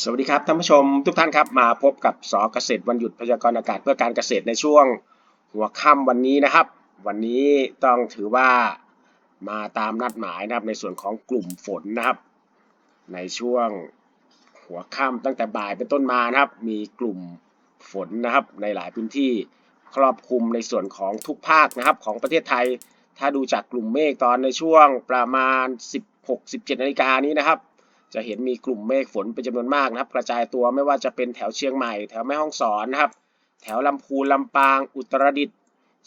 สวัสดีครับท่านผู้ชมทุกท่านครับมาพบกับสอเกษตรวันหยุดพยากรณ์อากาศเพื่อการเกษตรในช่วงหัวค่ำวันนี้นะครับ วันนี้ต้องถือว่ามาตามนัดหมายนะครับในส่วนของกลุ่มฝนนะครับ ในช่วงหัวค่ำตั้งแต่บ่ายเป็นต้นมานะครับ มีกลุ่มฝนนะครับ ในหลายพื้นที่ครอบคลุมในส่วนของทุกภาคนะครับ ของประเทศไทย ถ้าดูจากกลุ่มเมฆตอนในช่วงประมาณ 16-17นาฬิกานี้นะครับ จะเห็นมีกลุ่มเมฆฝนเป็นจำนวนมากนะครับ กระจายตัวไม่ว่าจะเป็นแถวเชียงใหม่ แถวแม่ฮ่องสอนนะครับ แถวลำพูนลำปาง อุตรดิตถ์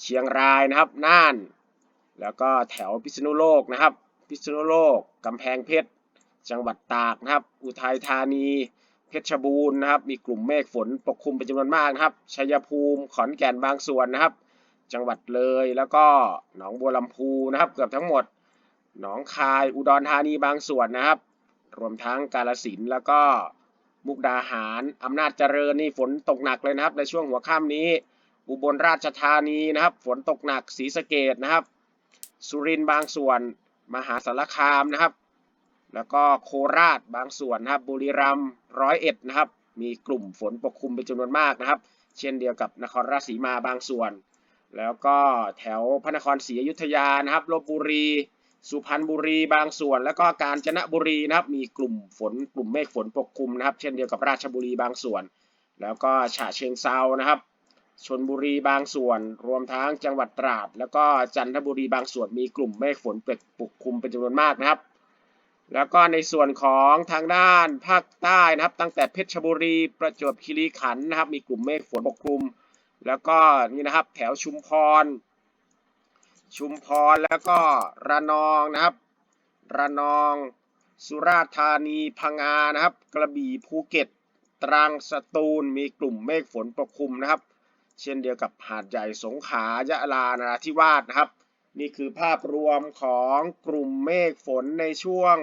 เชียงรายนะครับ น่าน แล้วก็แถวพิษณุโลกนะครับ พิษณุโลกกำแพงเพชร จังหวัดตากนะครับ อุทัยธานี เพชรบูรณ์นะครับ มีกลุ่มเมฆฝนปกคลุมเป็นจำนวนมากนะครับ ชัยภูมิ ขอนแก่นบางส่วนนะครับ จังหวัดเลย แล้วก็หนองบัวลำพูนะครับ เกือบทั้งหมด หนองคาย อุดรธานีบางส่วนนะครับ รวมทั้งกาลสินแล้วก็มุกดาหารอำนาจเจริญนี่ฝนตกหนักเลยนะครับ ในช่วงหัวค่ำนี้ อุบลราชธานีนะครับ ฝนตกหนักศรีสะเกดนะครับ สุรินทร์บางส่วน มหาสารคามนะครับ แล้วก็โคราชบางส่วนนะครับ บุรีรัมย์ร้อยเอ็ดนะครับ มีกลุ่มฝนปกคลุมเป็นจำนวนมากนะครับ เช่นเดียวกับนครราชสีมาบางส่วน แล้วก็แถวพระนครศรีอยุธยานะครับลบบุรี สุพรรณบุรีบางส่วน แล้วก็กาญจนบุรีนะครับมีกลุ่มฝนกลุ่มเมฆฝนปกคลุมนะครับ เช่นเดียวกับราชบุรีบางส่วน แล้วก็ฉะเชิงเซานะครับชนบุรีบางส่วน รวมทั้งจังหวัดตราด แล้วก็จันทบุรีบางส่วนมีกลุ่มเมฆฝนปกคลุมเป็นจำนวนมากนะครับ แล้วก็ในส่วนของทางด้านภาคใต้นะครับ ตั้งแต่เพชรบุรีประจวบคีรีขันธ์นะครับ มีกลุ่มเมฆฝนปกคลุม แล้วก็นี่นะครับแถวชุมพร ชุมพรแล้วก็ระนองนะครับ ระนอง สุราษฎร์ธานีพังงานะครับ กระบี่ภูเก็ต ตรังสตูลมีกลุ่มเมฆฝนปกคลุมนะครับ เช่นเดียวกับหาดใหญ่สงขลายะลานราธิวาสนะครับ นี่คือภาพรวมของกลุ่มเมฆฝนในช่วง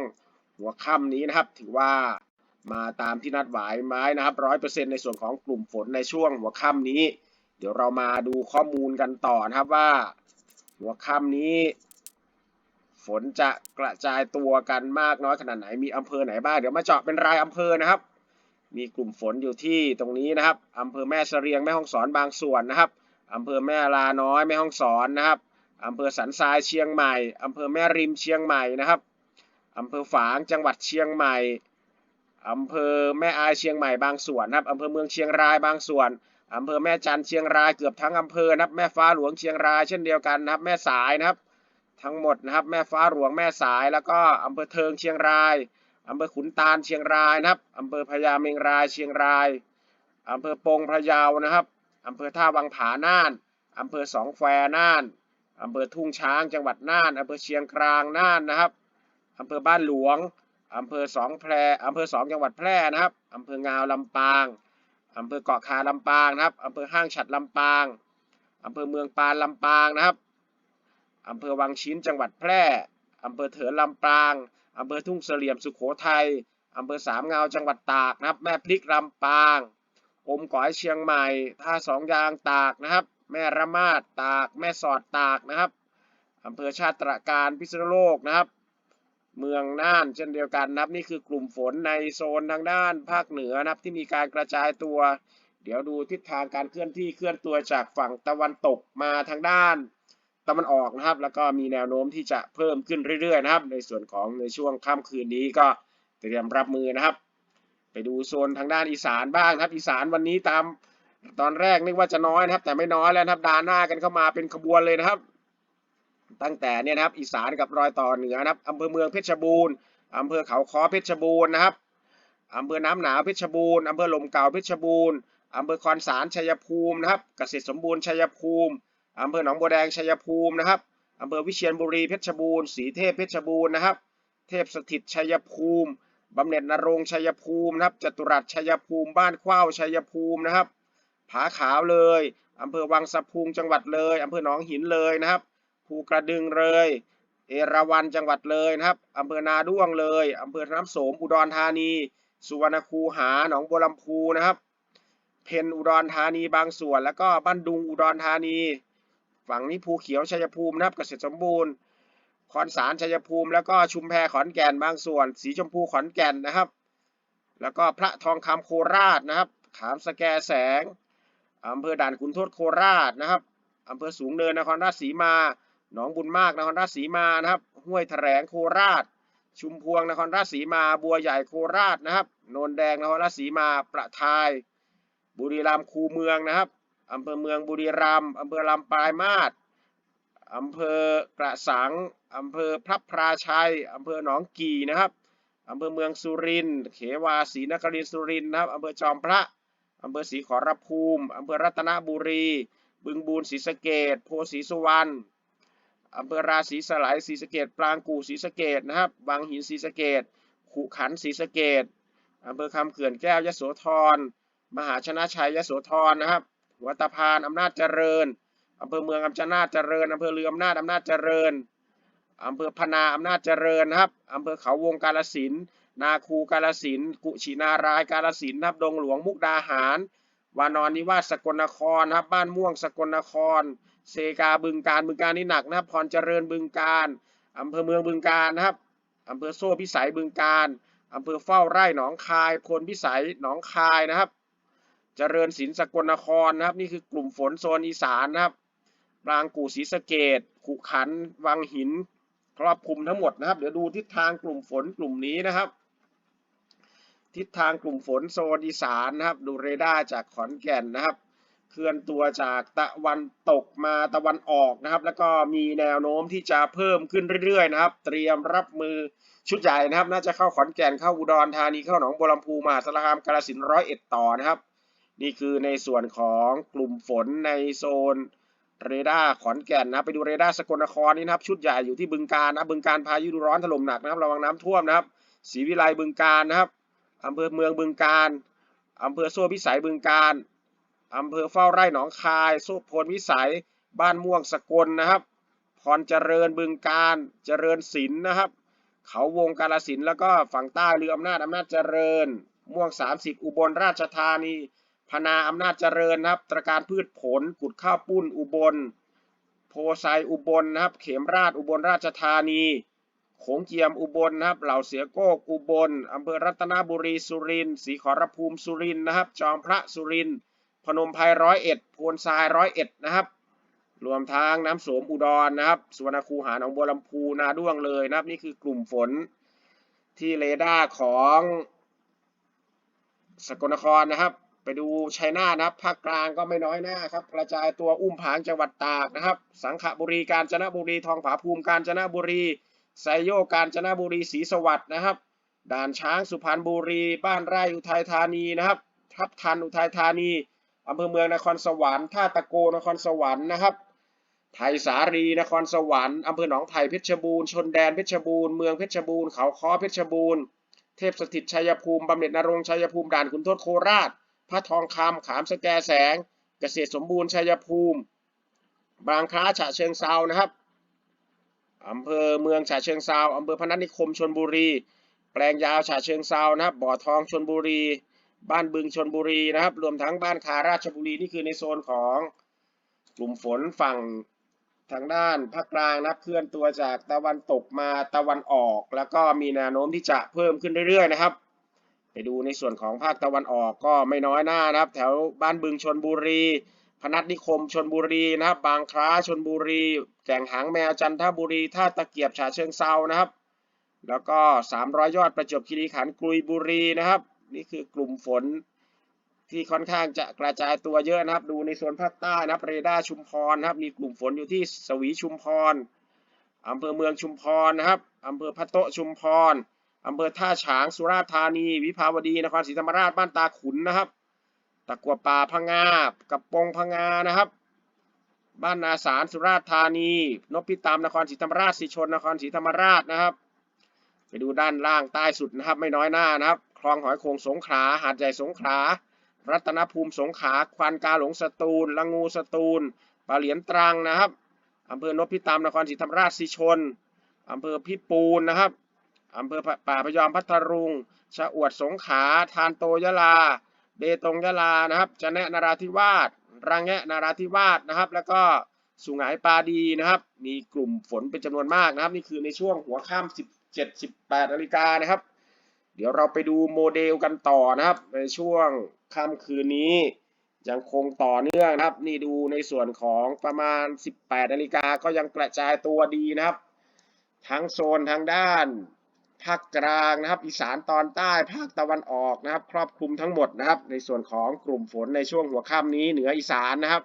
หัวค่ำนี้นะครับ ถือว่ามาตามที่นัดหมายไม้นะครับร้อยเปอร์เซ็นในส่วนของกลุ่มฝนในช่วงหัวค่ำนี้ เดี๋ยวเรามาดูข้อมูลกันต่อนะครับว่า หัวค่ำนี้ ฝนจะกระจายตัวกันมากน้อยขนาดไหนมีอำเภอไหนบ้างเดี๋ยวมาเจาะเป็นรายอำเภอนะครับ มีกลุ่มฝนอยู่ที่ตรงนี้นะครับอำเภอแม่เสรียงแม่ฮ่องสอนบางส่วนนะครับอำเภอแม่ลาน้อยแม่ฮ่องสอนนะครับอำเภอสันทรายเชียงใหม่อำเภอแม่ริมเชียงใหม่นะครับอำเภอฝางจังหวัดเชียงใหม่ อำเภอแม่อายเชียงใหม่บางส่วนนะครับอำเภอเมืองเชียงรายบางส่วนอำเภอแม่จันเชียงรายเกือบทั้งอำเภอนะครับแม่ฟ้าหลวงเชียงรายเช่นเดียวกันนะครับแม่สายนะครับ ทั้งหมดนะครับแม่ฟ้าหลวงแม่สาย แล้วก็อำเภอเทิงเชียงรายอำเภอขุนตาลเชียงรายนะครับอำเภอพญาเมงรายเชียงรายอำเภอปงพะเยานะครับอำเภอท่าวังผาน่านอำเภอสองแควน่านอำเภอทุ่งช้างจังหวัดน่านอำเภอเชียงกลางน่านนะครับอำเภอบ้านหลวง อำเภอสองแพรอำเภอสองจังหวัดแพร่นะครับอำเภองาวลำปางอำเภอเกาะคาลำปางนะครับอำเภอห้างฉัดลำปางอำเภอเมืองปานลำปางนะครับอำเภอวังชิ้นจังหวัดแพร่อำเภอเถินลำปางอำเภอทุ่งเสลี่ยมสุโขทัยอำเภอสามเงาจังหวัดตากนะครับ แม่พริกลำปางอมก๋อยเชียงใหม่ท่าสองยางตากนะครับ แม่ระมาดตาก แม่สอดตากนะครับอำเภอชาติตระการพิษณุโลกนะครับ เมืองน่านเช่นเดียวกันนะครับ นี่คือกลุ่มฝนในโซนทางด้านภาคเหนือนะครับที่มีการกระจายตัว เดี๋ยวดูทิศทางการเคลื่อนที่เคลื่อนตัวจากฝั่งตะวันตกมาทางด้านตะวันออกนะครับ แล้วก็มีแนวโน้มที่จะเพิ่มขึ้นเรื่อยๆนะครับ ในส่วนของในช่วงค่ำคืนนี้ก็เตรียมรับมือนะครับ ไปดูโซนทางด้านอีสานบ้างครับ อีสานวันนี้ตามตอนแรกนึกว่าจะน้อยนะครับ แต่ไม่น้อยแล้วครับดาหน้ากันเข้ามาเป็นขบวนเลยนะครับ ตั้งแต่เนี่ยนะครับอีสานกับรอยต่อเหนือนะครับอำเภอเมืองเพชรบูรณ์อำเภอเขาค้อเพชรบูรณ์นะครับอำเภอน้ำหนาวเพชรบูรณ์อำเภอลมเก่าเพชรบูรณ์อำเภอคอนสารชัยภูมินะครับเกษตรสมบูรณ์ชัยภูมิอำเภอหนองบัวแดงชัยภูมินะครับอำเภอวิเชียรบุรีเพชรบูรณ์ศรีเทพเพชรบูรณ์นะครับ เทพสถิตชัยภูมิบำเหน็จนรงชัยภูมินะครับจตุรัสชัยภูมิ บ้านขว้าวชัยภูมินะครับ ผาขาวเลยอำเภอวังสะพุงจังหวัดเลยอำเภอหนองหินเลยนะครับ ภูกระดึงเลย เอราวัณจังหวัดเลยนะครับอำเภอนาด้วงเลยอำเภอน้ำโสมอุดรธานี สุวรรณคูหาหนองบัวลำพูนะครับ เพนอุดรธานีบางส่วน แล้วก็บ้านดุงอุดรธานี ฝั่งนี้ภูเขียวชัยภูมินะครับเกษตรสมบูรณ์คอนสารชัยภูมิ แล้วก็ชุมแพขอนแก่นบางส่วน สีชมพูขอนแก่นนะครับ แล้วก็พระทองคำโคราชนะครับ ขามสแกแสงอำเภอด่านขุนทดโคราชนะครับอำเภอสูงเนินนครราชสีมา หนองบุญมากนครราชสีมานะครับ ห้วยแถลงโคราช ชุมพวงนครราชสีมา บัวใหญ่โคราชนะครับ โนนแดงนครราชสีมา ประทาย บุรีรัมย์คูเมืองนะครับอำเภอเมืองบุรีรัมย์อำเภอลำปลายมาศอำเภอกระสังอำเภอพระพราชัยอำเภอหนองกี่นะครับอำเภอเมืองสุรินทร์เขวาศรีนครินทร์สุรินทร์นะครับอำเภอจอมพระอำเภอศรีขอรภูมิอำเภอรัตนบุรี บึงบูรศรีสะเกดโพธิ์ศรีสุวรรณ อำเภอราศีสไลยศรีสะเกดปรางกู่ศรีสะเกดนะครับ บางหินศรีสะเกดขุขันศรีสะเกดอำเภอคำเขื่อนแก้วยโสธร มหาชนะชัยยโสธรนะครับหัวตะพานอำนาจเจริญอำเภอเมืองอำนาจเจริญอำเภอเรืออำนาจอำนาจเจริญอำเภอพนาอำนาจเจริญนะครับอำเภอเขาวงกาลสิน นาคูกาลสินธุ์กุชินารายกาลสินธุ์นะครับดงหลวงมุกดาหาร วานอนนิวาสสกลนครนะครับบ้านม่วงสกลนคร เซกาบึงการบึงการนี่หนักนะครับพรเจริญบึงการอำเภอเมืองบึงการนะครับอำเภอโซ่พิสัยบึงการอำเภอเฝ้าไร่หนองคายพลพิสัยหนองคายนะครับ เจริญศิลสกลนครนะครับ นี่คือกลุ่มฝนโซนอีสานนะครับปรางกู่ศรีสะเกดขุขันวังหินครอบคลุมทั้งหมดนะครับ เดี๋ยวดูทิศทางกลุ่มฝนกลุ่มนี้นะครับ ทิศทางกลุ่มฝนโซนอีสานนะครับ ดูเรดาร์จากขอนแก่นนะครับ เคลื่อนตัวจากตะวันตกมาตะวันออกนะครับ แล้วก็มีแนวโน้มที่จะเพิ่มขึ้นเรื่อยๆนะครับ เตรียมรับมือชุดใหญ่นะครับ น่าจะเข้าขอนแก่นเข้าอุดรธานีเข้าหนองบัวลำพูมหาสารคามกาฬสินธุ์ร้อยเอ็ดต่อนะครับ นี่คือในส่วนของกลุ่มฝนในโซนเรดาร์ขอนแก่นนะไปดูเรดาร์สกลนครนี่นะครับ ชุดใหญ่อยู่ที่บึงการนะบึงการพายุร้อนถล่มหนักนะครับ ระวังน้ำท่วมนะครับศรีวิไลบึงการนะครับอำเภอเมืองบึงการอำเภอโซ่พิสัยบึงการ อำเภอเฝ้าไร่หนองคายโซ่พลวิสัย บ้านม่วงสกลนะครับ พรเจริญบึงการเจริญศิลป์นะครับ เขาวงกาลสินแล้วก็ฝั่งใต้เรืออำนาจอำนาจเจริญ ม่วง 30 อุบลราชธานีพนาอำนาจเจริญนะครับ ตระการพืชผล กุดข้าวปุ้นอุบล โพไซอุบลนะครับ เขมราชอุบลราชธานีโขงเจียมอุบลนะครับ เหล่าเสือโก้อุบลอำเภอรัตนบุรีสุรินทร์ศรีขอรภูมิสุรินทร์นะครับ จอมพระสุรินทร์ พนมไพรร้อยเอ็ดโพนทรายร้อยเอ็ดนะครับ รวมทั้งน้ำโสมอุดรนะครับสุวรรณคูหาหนองบัวลำพูนาด้วงเลยนะครับ นี่คือกลุ่มฝนที่เรดาร์ของสกลนครนะครับ ไปดูชัยนาทนะครับภาคกลางก็ไม่น้อยหน้าครับ กระจายตัวอุ้มผางจังหวัดตากนะครับ สังขบุรีกาญจนบุรีทองผาภูมิกาญจนบุรีไซโยกาญจนบุรีศรีสวัสดิ์นะครับ ด่านช้างสุพรรณบุรี บ้านไร่อุทัยธานีนะครับ ทับทันอุทัยธานี อำเภอเมืองนครสวรรค์ท่าตะโกนครสวรรค์นะครับไผ่สารีนครสวรรค์อำเภอหนองไผ่เพชรบูรณ์ชนแดนเพชรบูรณ์เมืองเพชรบูรณ์เขาค้อเพชรบูรณ์เทพสถิตชัยภูมิบำเหน็จนรงชัยภูมิด่านขุนทดโคราชพระทองคำขามสแกแสง เกษตรสมบูรณ์ชัยภูมิ บางคล้าฉะเชิงเซานะครับอำเภอเมืองฉะเชิงเซาอำเภอพนัสนิคมชนบุรี แปลงยาวฉะเชิงเซานะครับบ่อทองชนบุรี บ้านบึงชนบุรีนะครับ รวมทั้งบ้านคาราชบุรีนี่คือในโซนของกลุ่มฝนฝั่งทางด้านภาคกลางนับเคลื่อนตัวจากตะวันตกมาตะวันออก แล้วก็มีแนวโน้มที่จะเพิ่มขึ้นเรื่อยๆนะครับ ไปดูในส่วนของภาคตะวันออกก็ไม่น้อยหน้านะครับ แถวบ้านบึงชนบุรี พนัสนิคมชนบุรีนะครับ บางคล้าชนบุรี แก่งหางแมวจันทบุรีท่าตะเกียบฉะเชิงเซานะครับ แล้วก็ 300 ยอดประจวบคีรีขันธ์กุยบุรีนะครับ นี่คือกลุ่มฝนที่ค่อนข้างจะกระจายตัวเยอะนะครับ ดูในโซนภาคใต้นะครับเรดาร์ชุมพรนะครับ มีกลุ่มฝนอยู่ที่สวีชุมพรอำเภอเมืองชุมพรนะครับอำเภอพะโตชุมพรอำเภอท่าฉางสุราษฎร์ธานี วิภาวดีนครศรีธรรมราชบ้านตาขุนนะครับ ตะกัวป่าพังงากับปงพังงานะครับ บ้านนาสารสุราษฎร์ธานี นพิตามนครศรีธรรมราชสีชนนครศรีธรรมราชนะครับ ไปดูด้านล่างใต้สุดนะครับ ไม่น้อยหน้านะครับ คลองหอยโขงสงขลาหาดใหญ่สงขลารัตนภูมิสงขลาควานกาหลงสตูลละงูสตูลปลาเหลียนตรังนะครับอำเภอนพิตามนครศรีธรรมราชสีชนอำเภอพิปูนนะครับอำเภอป่าพยอมพัทลุงชะอวดสงขลาทานโตยะลา เบตงยะลานะครับจะแนะนราธิวาสรังแงนราธิวาสนะครับ แล้วก็สุไหงปาดีนะครับ มีกลุ่มฝนเป็นจำนวนมากนะครับ นี่คือในช่วงหัวค่ำ17 18นาฬิกานะครับ เดี๋ยวเราไปดูโมเดลกันต่อนะครับ ในช่วงค่ำคืนนี้ยังคงต่อเนื่องนะครับ นี่ดูในส่วนของประมาณ 18นาฬิกาก็ยังกระจายตัวดีนะครับ ทั้งโซนทางด้านภาคกลางนะครับ อีสานตอนใต้ภาคตะวันออกนะครับ ครอบคลุมทั้งหมดนะครับ ในส่วนของกลุ่มฝนในช่วงหัวค่ำนี้เหนืออีสานนะครับ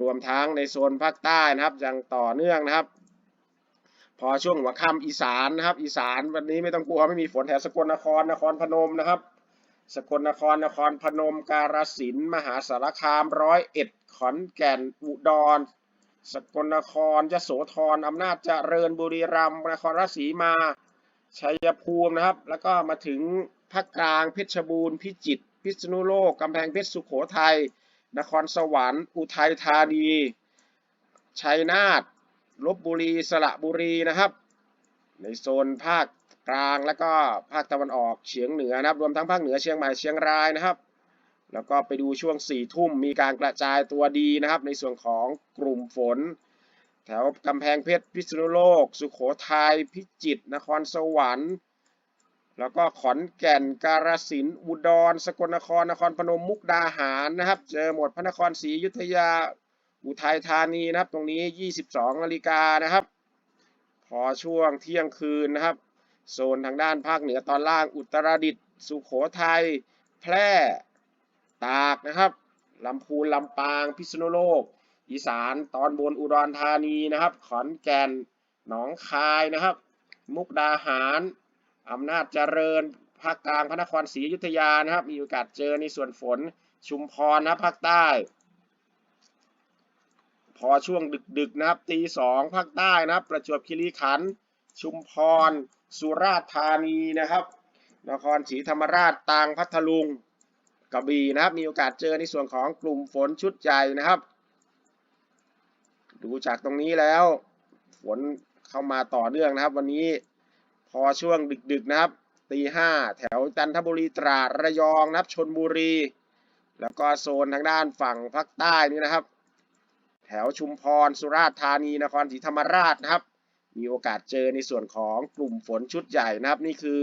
รวมทั้งในโซนภาคใต้นะครับยังต่อเนื่องนะครับ พอช่วงหัวค่ำอีสานนะครับ อีสานวันนี้ไม่ต้องกลัวไม่มีฝนแถวสกลนครนครพนมนะครับ สกลนครนครพนม การสินธุ์มหาสารคามร้อยเอ็ดขอนแก่นอุดร สกลนครยโสธรอำนาจเจริญบุรีรัมย์นครราชสีมาชัยภูมินะครับ แล้วก็มาถึงภาคกลางเพชรบูรณ์พิจิตรพิษณุโลกกำแพงเพชรสุโขทัยนครสวรรค์ อุทัยธานี ชัยนาท ลบบุรีสระบุรีนะครับ ในโซนภาคกลางแล้วก็ภาคตะวันออกเฉียงเหนือนะครับ รวมทั้งภาคเหนือเชียงใหม่เชียงรายนะครับ แล้วก็ไปดูช่วงสี่ทุ่มมีการกระจายตัวดีนะครับ ในส่วนของกลุ่มฝน แถวกำแพงเพชรพิษณุโลก สุโขทัยพิจิตรนครสวรรค์ แล้วก็ขอนแก่นกาฬสินธุ์อุดร สกลนครนครพนมมุกดาหารนะครับ เจอหมดพระนครศรีอยุธยา อุทัยธานีนะครับ ตรงนี้ 22นาฬิกานะครับ พอช่วงเที่ยงคืนนะครับ โซนทางด้านภาคเหนือตอนล่างอุตรดิตถ์สุโขทัยแพร่ตากนะครับลำพูนลำปางพิษณุโลก อีสานตอนบนอุดรธานีนะครับ ขอนแก่นหนองคายนะครับ มุกดาหารอำนาจเจริญภาคกลางพระนครศรีอยุธยานะครับ มีโอกาสเจอในส่วนฝนชุมพรนะภาคใต้ พอช่วงดึกๆนะครับตีสองภาคใต้นะครับ ประจวบคีรีขันธ์ชุมพร สุราษฎร์ธานีนะครับ นครศรีธรรมราชตรังพัทลุงกระบี่นะครับ มีโอกาสเจอในส่วนของกลุ่มฝนชุดใหญ่นะครับ ดูจากตรงนี้แล้ว ฝนเข้ามาต่อเนื่องนะครับ วันนี้พอช่วงดึกๆนะครับตีห้าแถวจันทบุรีตราดระยองนะครับชนบุรี แล้วก็โซนทางด้านฝั่งภาคใต้นี่นะครับ แถวชุมพร สุราษฎร์ธานี นครศรีธรรมราชนะครับ มีโอกาสเจอในส่วนของกลุ่มฝนชุดใหญ่นะครับ นี่คือ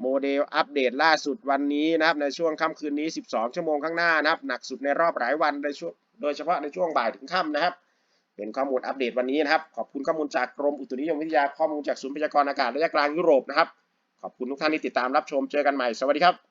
โมเดลอัปเดตล่าสุดวันนี้นะครับ ในช่วงค่ำคืนนี้ 12 ชั่วโมงข้างหน้านะครับ หนักสุดในรอบหลายวันในช่วงโดยเฉพาะในช่วงบ่ายถึงค่ำนะครับ เป็นข้อมูลอัปเดตวันนี้นะครับ ขอบคุณข้อมูลจากกรมอุตุนิยมวิทยาข้อมูลจากศูนย์พยากรณ์อากาศระยะกลางยุโรปนะครับ ขอบคุณทุกท่านที่ติดตามรับชมเจอกันใหม่สวัสดีครับ